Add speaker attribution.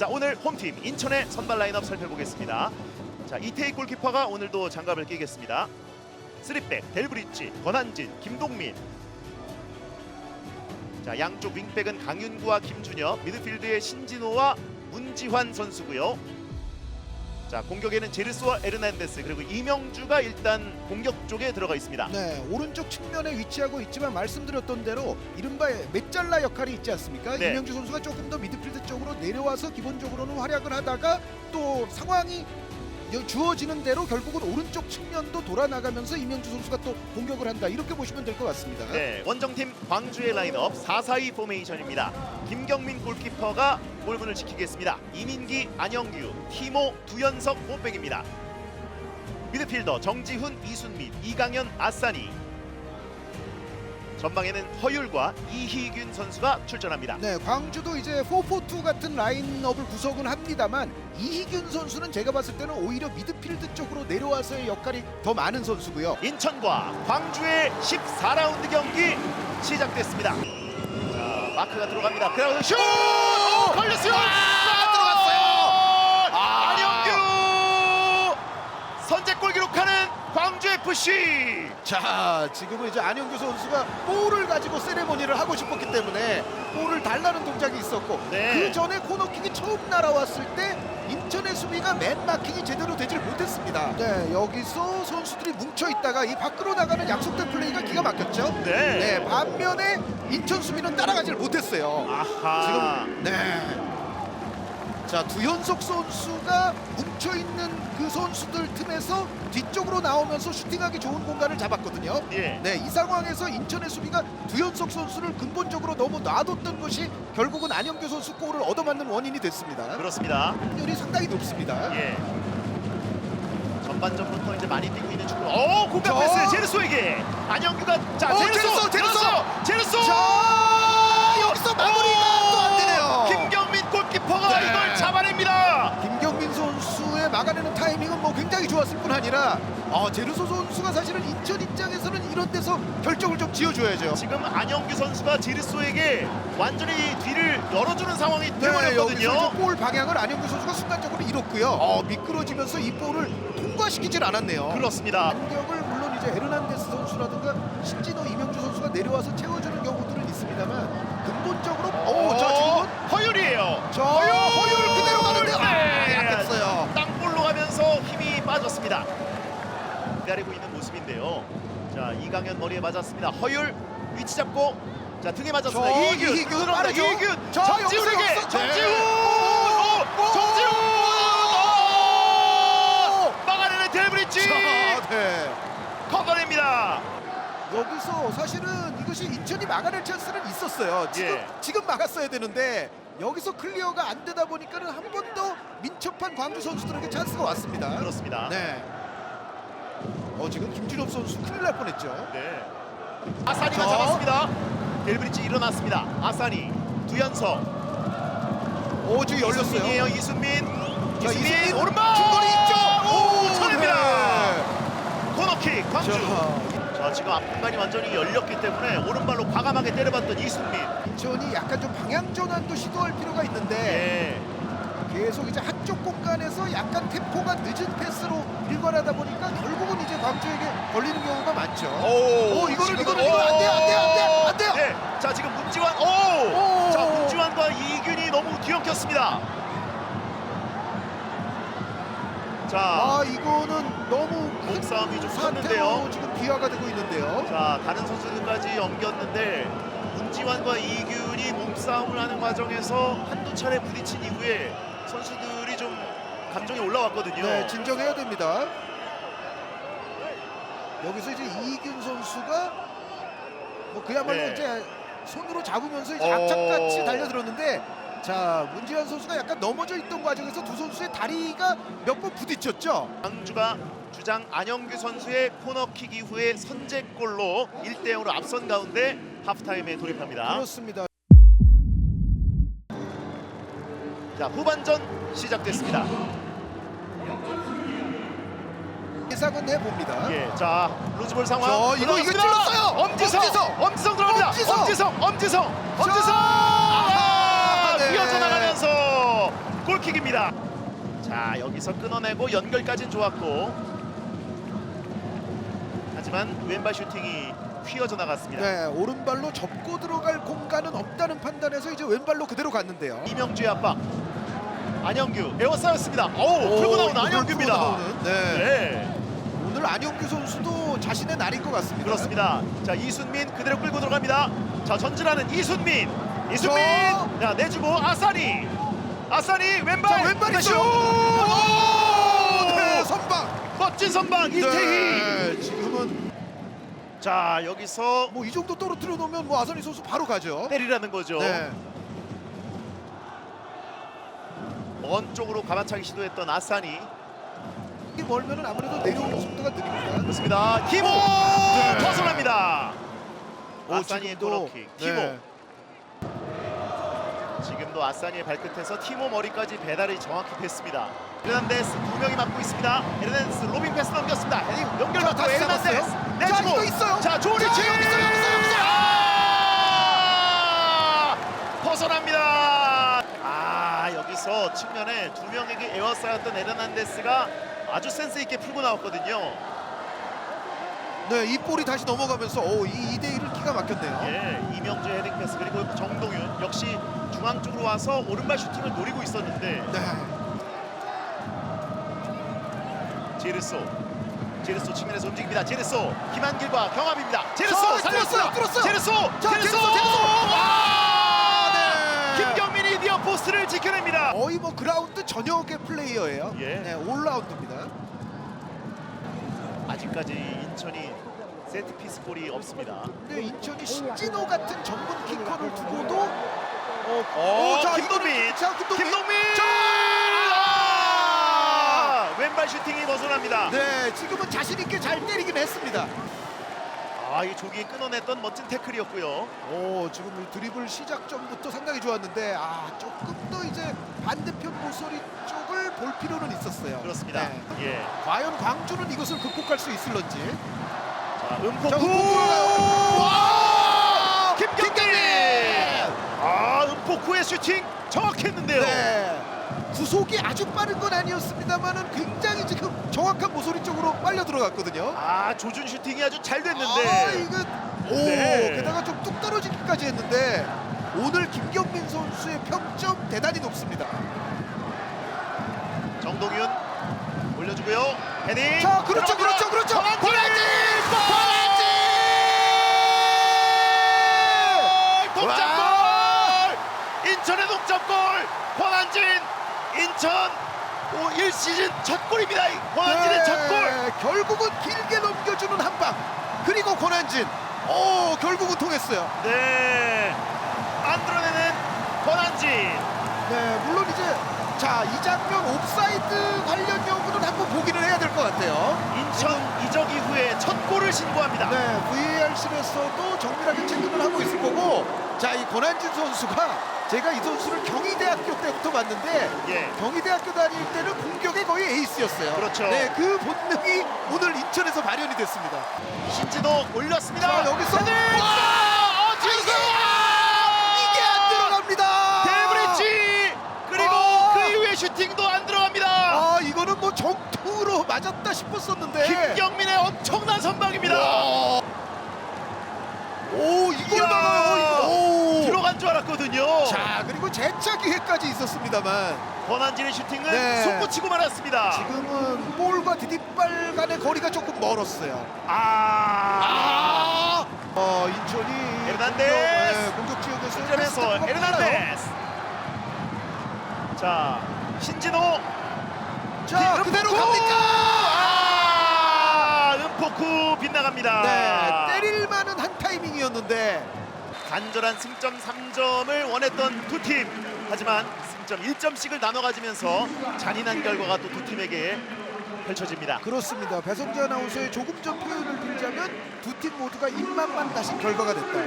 Speaker 1: 자 오늘 홈팀 인천의 선발 라인업 살펴보겠습니다. 자 이태희 골키퍼가 오늘도 장갑을 끼겠습니다. 쓰리백 델브리치, 권한진, 김동민. 자 양쪽 윙백은 강윤구와 김준혁, 미드필드의 신진호와 문지환 선수고요. 자 공격에는 제르소와 에르난데스 그리고 이명주가 일단 공격 쪽에 들어가 있습니다.
Speaker 2: 네, 오른쪽 측면에 위치하고 있지만 말씀드렸던 대로 이른바 메잘라 역할이 있지 않습니까?
Speaker 1: 네.
Speaker 2: 이명주 선수가 조금 더 미드필드 쪽으로 내려와서 기본적으로는 활약을 하다가 또 상황이 여- 주어지는 대로 결국은 오른쪽 측면도 돌아나가면서 이명주 선수가 또 공격을 한다 이렇게 보시면 될 것 같습니다.
Speaker 1: 네, 원정팀 광주의 라인업 4-4-2 포메이션입니다. 김경민 골키퍼가 골문을 지키겠습니다. 이민기, 안영규, 티모, 두현석, 호백입니다. 미드필더 정지훈, 이순민, 이강현, 아싸니. 전방에는 허율과 이희균 선수가 출전합니다.
Speaker 2: 네, 광주도 이제 4-4-2 같은 라인업을 구성은 합니다만 이희균 선수는 제가 봤을 때는 오히려 미드필드 쪽으로 내려와서의 역할이 더 많은 선수고요.
Speaker 1: 인천과 광주의 14라운드 경기 시작됐습니다. 자, 마크가 들어갑니다. 그라운드 슛! 오, 걸렸어요! 아, 들어갔어요! 안영규! 선제골 기록하는 광주 FC!
Speaker 2: 자, 지금은 이제 안영규 선수가 볼을 가지고 세레모니를 하고 싶었기 때문에 볼을 달라는 동작이 있었고
Speaker 1: 네.
Speaker 2: 그 전에 코너킥이 처음 날아왔을 때 인천의 수비가 맨 마킹이 제대로 되질 못했습니다. 네, 여기서 선수들이 뭉쳐 있다가 이 밖으로 나가는 약속된 플레이가 기가 막혔죠.
Speaker 1: 네.
Speaker 2: 네, 반면에 인천 수비는 따라가질 못했어요.
Speaker 1: 아하.
Speaker 2: 지금 네. 자 두현석 선수가 뭉쳐 있는 그 선수들 틈에서 뒤쪽으로 나오면서 슈팅하기 좋은 공간을 잡았거든요.
Speaker 1: 예.
Speaker 2: 네, 이 상황에서 인천의 수비가 두현석 선수를 근본적으로 너무 놔뒀던 것이 결국은 안영규 선수 골을 얻어맞는 원인이 됐습니다.
Speaker 1: 그렇습니다.
Speaker 2: 확률이 상당히 높습니다.
Speaker 1: 예. 전반전부터 이제 많이 뛰고 있는 축구. 오, 공격
Speaker 2: 저-
Speaker 1: 패스 제르소에게 안영규가 자,
Speaker 2: 어,
Speaker 1: 제르소,
Speaker 2: 제르소, 제르소!
Speaker 1: 제르소!
Speaker 2: 자, 여기서 마무리가 또 안 되네요.
Speaker 1: 김경민 골키퍼가
Speaker 2: 네.
Speaker 1: 이걸 잡아냅니다.
Speaker 2: 김경민 선수의 막아내는 타이밍은 뭐 굉장히 좋았을 뿐 아니라 어, 제르소 선수가 사실은 인천 입장에서는 이런 데서 결정을 좀 지어줘야죠.
Speaker 1: 지금 안영규 선수가 제르소에게 완전히 뒤를 열어주는 상황이
Speaker 2: 네,
Speaker 1: 되어버렸거든요.
Speaker 2: 볼 방향을 안영규 선수가 순간적으로 잃었고요. 어, 미끄러지면서 이 볼을 통과시키질 않았네요.
Speaker 1: 그렇습니다.
Speaker 2: 공격을 물론 이제 에르난데스 선수라든가 신진호, 이명주 선수가 내려와서 채워주는 경우들은 있습니다만 근본적으로 오,
Speaker 1: 기다리고 있는 모습인데요. 자 이강현 머리에 맞았습니다. 허율 위치 잡고 자 등에 맞았습니다.
Speaker 2: 저
Speaker 1: 이희균
Speaker 2: 이희균
Speaker 1: 들어갑니다.
Speaker 2: 빠르죠?
Speaker 1: 이희균
Speaker 2: 저
Speaker 1: 정지훈에게. 정지훈
Speaker 2: 네.
Speaker 1: 오,
Speaker 2: 오!
Speaker 1: 정지훈
Speaker 2: 오!
Speaker 1: 오! 막아내는 델브리치
Speaker 2: 자, 네.
Speaker 1: 커버냅니다.
Speaker 2: 여기서 사실은 이것이 인천이 막아낼 찬스는 있었어요. 지금
Speaker 1: 예.
Speaker 2: 지금 막았어야 되는데 여기서 클리어가 안 되다 보니까는 한 번 더 민첩한 광주 선수들에게 찬스가 왔습니다.
Speaker 1: 그렇습니다.
Speaker 2: 네. 어 지금 김준엽 선수 큰일 날 뻔했죠.
Speaker 1: 네. 아사니가
Speaker 2: 저-
Speaker 1: 잡았습니다. 델브리치 일어났습니다. 아사니 두연석
Speaker 2: 오 지금 열렸어요.
Speaker 1: 이순민이에요. 이순민.
Speaker 2: 자,
Speaker 1: 이순민,
Speaker 2: 이순민
Speaker 1: 오른발
Speaker 2: 중거리 있죠.
Speaker 1: 오, 쳐냅니다.
Speaker 2: 네.
Speaker 1: 코너킥 광주.
Speaker 2: 자,
Speaker 1: 자 지금 앞공간이 완전히 열렸기 때문에 오른발로 과감하게 때려봤던 이순민.
Speaker 2: 인천이 약간 좀 방향 전환도 시도할 필요가 있는데
Speaker 1: 예.
Speaker 2: 계속 이제 한쪽 공간에서 약간 템포가 늦은 패스로 일관하다 보니까 광주에게 걸리는 경우가 많죠.
Speaker 1: 오,
Speaker 2: 오, 이거는, 이거는, 이거는 안 돼요, 안 돼요, 안 돼요, 안 돼요.
Speaker 1: 네. 자 지금 문지환. 오.
Speaker 2: 오.
Speaker 1: 자 문지환과 이균이 너무 뒤엉켰습니다. 자.
Speaker 2: 아 이거는 너무 큰
Speaker 1: 몸싸움이 좀 컸는데요.
Speaker 2: 지금 비화가 되고 있는데요.
Speaker 1: 자 다른 선수들까지 엉겼는데 문지환과 이균이 몸싸움을 하는 과정에서 한두 차례 부딪힌 이후에 선수들이 좀 감정이 올라왔거든요.
Speaker 2: 네, 진정해야 됩니다. 여기서 이제 이균 선수가 뭐 그야말로
Speaker 1: 네.
Speaker 2: 이제 손으로 잡으면서 이제
Speaker 1: 어.
Speaker 2: 악착같이 달려들었는데 자 문지환 선수가 약간 넘어져 있던 과정에서 두 선수의 다리가 몇 번 부딪혔죠.
Speaker 1: 광주가 주장 안영규 선수의 코너킥 이후에 선제골로 1대 0으로 앞선 가운데 하프타임에 돌입합니다.
Speaker 2: 그렇습니다.
Speaker 1: 자 후반전 시작됐습니다.
Speaker 2: 예상은 해봅니다.
Speaker 1: 예, 자 루즈볼 상황.
Speaker 2: 저 이거 이거. 찔렀어요.
Speaker 1: 엄지성,
Speaker 2: 엄지성!
Speaker 1: 엄지성 들어갑니다.
Speaker 2: 엄지성!
Speaker 1: 엄지성, 엄지성, 엄지성.
Speaker 2: 자,
Speaker 1: 아,
Speaker 2: 네.
Speaker 1: 휘어져 나가면서 자 여기서 끊어내고 연결까지는 좋았고 하지만 왼발 슈팅이 휘어져 나갔습니다.
Speaker 2: 네, 오른발로 접고 들어갈 공간은 없다는 판단에서 이제 왼발로 그대로 갔는데요.
Speaker 1: 이명주의 압박. 안영규 에워싸였습니다. 오, 풀고 나오는
Speaker 2: 이거
Speaker 1: 안영규입니다.
Speaker 2: 풀고 나오는, 네.
Speaker 1: 네,
Speaker 2: 오늘 안영규 선수도 자신의 날인 것 같습니다.
Speaker 1: 그렇습니다. 자 이순민 그대로 끌고 들어갑니다. 자 전진하는 이순민, 이순민.
Speaker 2: 저-
Speaker 1: 자 내주고 아사니, 아사니 왼발.
Speaker 2: 자, 왼발이
Speaker 1: 슛!
Speaker 2: 슛! 오! 네, 선방.
Speaker 1: 멋진 선방 이태희.
Speaker 2: 네, 지금은
Speaker 1: 자 여기서
Speaker 2: 뭐 이 정도 떨어뜨려 놓으면 뭐 아선희 선수 바로 가죠.
Speaker 1: 때리라는 거죠.
Speaker 2: 네.
Speaker 1: 먼 쪽으로 가마차기 시도했던 아사니.
Speaker 2: 이게 멀면은 아무래도 내려오는 속도가 느립니다.
Speaker 1: 그렇습니다. 키모
Speaker 2: 네.
Speaker 1: 벗어납니다.
Speaker 2: 오,
Speaker 1: 아사니의
Speaker 2: 지금도,
Speaker 1: 코너킥. 키모.
Speaker 2: 네.
Speaker 1: 지금도 아사니의 발끝에서 티모 머리까지 배달이 정확히 됐습니다. 에르난데스 두 명이 맡고 있습니다. 에르난데스 로빙 패스 넘겼습니다. 헤딩 연결
Speaker 2: 자, 다시
Speaker 1: 에르난데스
Speaker 2: 잡았어요. 자,
Speaker 1: 내주고
Speaker 2: 이거 있어요.
Speaker 1: 자 조리치
Speaker 2: 자, 여기 있어요, 여기 있어요, 여기 있어요.
Speaker 1: 아! 벗어납니다. 아 여기서 측면에 두 명에게 에워싸였던 에르난데스가 아주 센스 있게 풀고 나왔거든요.
Speaker 2: 네, 이 볼이 다시 넘어가면서 오, 이 2대 1을 기가 막혔네요.
Speaker 1: 예, 이명주 헤딩 패스 그리고 정동윤 역시 중앙 쪽으로 와서 오른발 슈팅을 노리고 있었는데
Speaker 2: 네.
Speaker 1: 제르소 제르소 측면에서 움직입니다. 제르소 김한길과 경합입니다. 제르소
Speaker 2: 자,
Speaker 1: 살렸어요.
Speaker 2: 뚫었어요, 뚫었어요.
Speaker 1: 제르소
Speaker 2: 자,
Speaker 1: 제르소
Speaker 2: 제르소, 제르소.
Speaker 1: 와!
Speaker 2: 네.
Speaker 1: 김경민이 디어 포스트를 지켜냅니다.
Speaker 2: 거의 뭐 그라운드 전역의 플레이어예요.
Speaker 1: 예.
Speaker 2: 네, 올라운드입니다.
Speaker 1: 아직까지 인천이 세트 피스 볼이 없습니다.
Speaker 2: 근데 인천이 신진호 같은 전문 키커를 두고도 어,
Speaker 1: 오,
Speaker 2: 자,
Speaker 1: 김동민.
Speaker 2: 이거는- 자, 김동민.
Speaker 1: 김동민
Speaker 2: 자!
Speaker 1: 아! 왼발 슈팅이 벗어납니다.
Speaker 2: 네, 지금은 자신 있게 잘 때리긴 했습니다.
Speaker 1: 아, 이 조기에 끊어냈던 멋진 태클이었고요.
Speaker 2: 오, 지금 이 드리블 시작 전부터 상당히 좋았는데 아, 조금 더 이제 반대편 모서리 쪽을 볼 필요는 있었어요.
Speaker 1: 그렇습니다.
Speaker 2: 네.
Speaker 1: 예.
Speaker 2: 과연 광주는 이것을 극복할 수 있을런지.
Speaker 1: 자,
Speaker 2: 자,
Speaker 1: 음포구.
Speaker 2: 음포구가- 와!
Speaker 1: 김경민! 아, 음포쿠의 슈팅 정확했는데요.
Speaker 2: 네. 구속이 아주 빠른 건 아니었습니다만은 굉장히 지금 정확한 모서리 쪽으로 빨려 들어갔거든요.
Speaker 1: 아, 조준 슈팅이 아주 잘
Speaker 2: 아,
Speaker 1: 됐는데.
Speaker 2: 이거 오,
Speaker 1: 네.
Speaker 2: 게다가 좀 뚝 떨어지기까지 했는데 오늘 김경민 선수의 평점 대단히 높습니다.
Speaker 1: 정동윤 올려주고요. 헤딩.
Speaker 2: 자, 그렇죠,
Speaker 1: 들어갑니다.
Speaker 2: 그렇죠, 그렇죠.
Speaker 1: 권한진!
Speaker 2: 권한진!
Speaker 1: 골! 동점골! 인천의 동점골! 권한진! 인천 1 시즌 첫 골입니다. 이 권한진의 첫 골!
Speaker 2: 네, 결국은 길게 넘겨주는 한 방. 그리고 권한진. 오, 결국은 통했어요.
Speaker 1: 네. 만들어내는 권한진.
Speaker 2: 네, 물론 이제 자, 이 장면 옵사이드 관련 여부는 한번 보기는 해야 될 것 같아요.
Speaker 1: 인천 이적 이후에 첫 골을 신고합니다.
Speaker 2: 네, VAR실에서도 정밀하게 체크를 하고 있을 거고 자, 이 권한진 선수가 제가 이 선수를 경희대학교 때부터 봤는데
Speaker 1: 예.
Speaker 2: 경희대학교 다닐 때는 공격의 거의 에이스였어요.
Speaker 1: 그렇죠.
Speaker 2: 네, 그 본능이 오늘 인천에서 발현이 됐습니다.
Speaker 1: 신진호 올렸습니다.
Speaker 2: 자, 여기서
Speaker 1: 헤딩!
Speaker 2: 와!
Speaker 1: 와! 어지서
Speaker 2: 이게 안 들어갑니다.
Speaker 1: 데브리치 그리고
Speaker 2: 아!
Speaker 1: 그 이후에 슈팅도 안 들어갑니다.
Speaker 2: 아, 이거는 뭐 정통으로 맞았다 싶었었는데.
Speaker 1: 김경민의 엄청난 선방입니다.
Speaker 2: 와. 오, 이걸. 막아요.
Speaker 1: 줄 알았거든요.
Speaker 2: 자, 그리고 재차 기회까지 있었습니다만
Speaker 1: 권한진의 슈팅은
Speaker 2: 네.
Speaker 1: 손붙이고 말았습니다.
Speaker 2: 지금은 볼과 디딤발 간의 거리가 조금 멀었어요.
Speaker 1: 아,
Speaker 2: 아, 어 인천이
Speaker 1: 에르난데스.
Speaker 2: 공격, 네, 공격 지역에서
Speaker 1: 점에서
Speaker 2: 패스가 빨라요.
Speaker 1: 에르난데스. 자, 신진호
Speaker 2: 자,
Speaker 1: 음,
Speaker 2: 그대로! 갑니까?
Speaker 1: 아, 음포쿠 빗나갑니다.
Speaker 2: 네, 때릴 만한 한 타이밍이었는데
Speaker 1: 간절한 승점 3점을 원했던 두 팀. 하지만 승점 1점씩을 나눠 가지면서 잔인한 결과가 또 두 팀에게 펼쳐집니다.
Speaker 2: 그렇습니다. 배성재 아나운서의 조금 전 표현을 빌자면 두 팀 모두가 입맛만 다신 결과가 됐다.